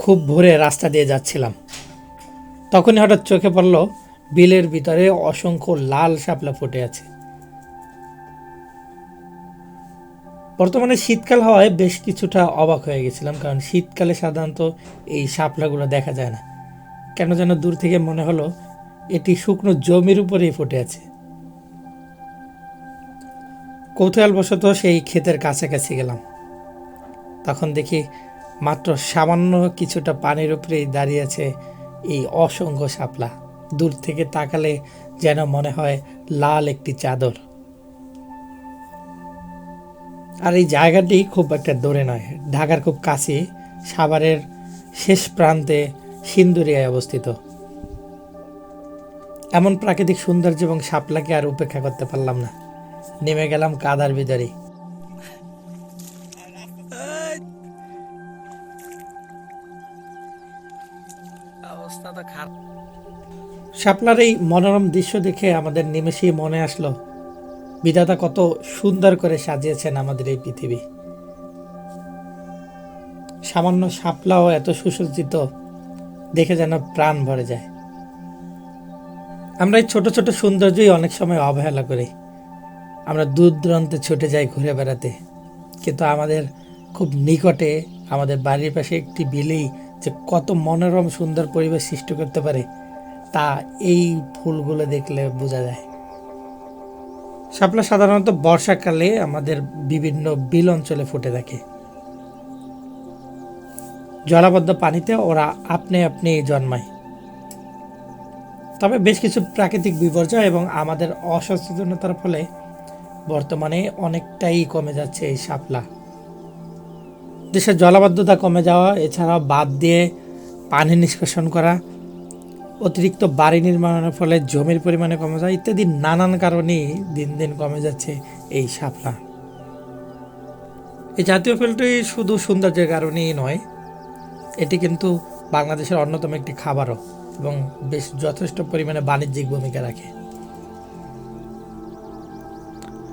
খুব ভোরে রাস্তা দিয়ে যাচ্ছিলাম। তখনই হঠাৎ চোখে পড়ল, বিলের ভিতরে অসংখ্য লাল শাপলা ফুটে আছে। বর্তমানে শীতকাল হওয়ায় বেশ কিছুটা অবাক হয়ে গেছিলাম, কারণ শীতকালে সাধারণত এই শাপলাগুলো দেখা যায় না। কেন যেন দূর থেকে মনে হলো, এটি শুকনো জমির উপরেই ফুটে আছে। কৌতূহলবশত সেই ক্ষেতের কাছাকাছি গেলাম। তখন দেখি মাত্র সামান্য কিছুটা পানির উপরেই দাঁড়িয়ে আছে এই অসংখ্য শাপলা। দূর থেকে তাকালে যেন মনে হয় লাল একটি চাদর। আর এই জায়গাটি খুব একটা দূরে নয়। ঢাকার খুব কাছে, সাভারের শেষ প্রান্তে সিন্দুরিয়ায় অবস্থিত। এমন প্রাকৃতিক সৌন্দর্য এবং শাপলাকে আর উপেক্ষা করতে পারলাম না। নেমে গেলাম কাদার ভিতরে অবস্থা শাপলার এই মনোরম দৃশ্য দেখে আমাদের নিমেষেই মনে আসলো, বিধাতা কত সুন্দর করে সাজিয়েছেন আমাদের এই পৃথিবী। সামান্য শাপলাও এত সুসজ্জিত, দেখে যেন প্রাণ ভরে যায়। আমরা এই ছোট ছোট সৌন্দর্যই অনেক সময় অবহেলা করি। আমরা দূর দূরান্তে ছুটে যাই ঘুরে বেড়াতে। কিন্তু আমাদের খুব নিকটে আমাদের বাড়ির পাশে একটি বিলেই যে কত মনোরম সুন্দর পরিবেশ সৃষ্টি করতে পারে, তা এই ফুলগুলো দেখলে বোঝা যায়। শাপলা সাধারণত বর্ষাকালে আমাদের বিভিন্ন বিল অঞ্চলে ফুটে থাকে। জলাবদ্ধ পানিতে ওরা আপনি আপনি জন্মায়। তবে বেশ কিছু প্রাকৃতিক বিপর্যয় এবং আমাদের অসচেতনতার ফলে বর্তমানে অনেকটাই কমে যাচ্ছে এই শাপলা। দেশের জলাবদ্ধতা কমে যাওয়া, এছাড়াও বাদ দিয়ে পানি নিষ্কাশন করা, অতিরিক্ত বাড়ি নির্মাণের ফলে জমির পরিমাণে কমে যায় ইত্যাদি নানান কারণেই দিন দিন কমে যাচ্ছে এই শাপলা। এই জাতীয় ফুলটি শুধু সৌন্দর্যের কারণেই নয়, এটি কিন্তু বাংলাদেশের অন্যতম একটি খাবারও এবং বেশ যথেষ্ট পরিমাণে বাণিজ্যিক ভূমিকা রাখে।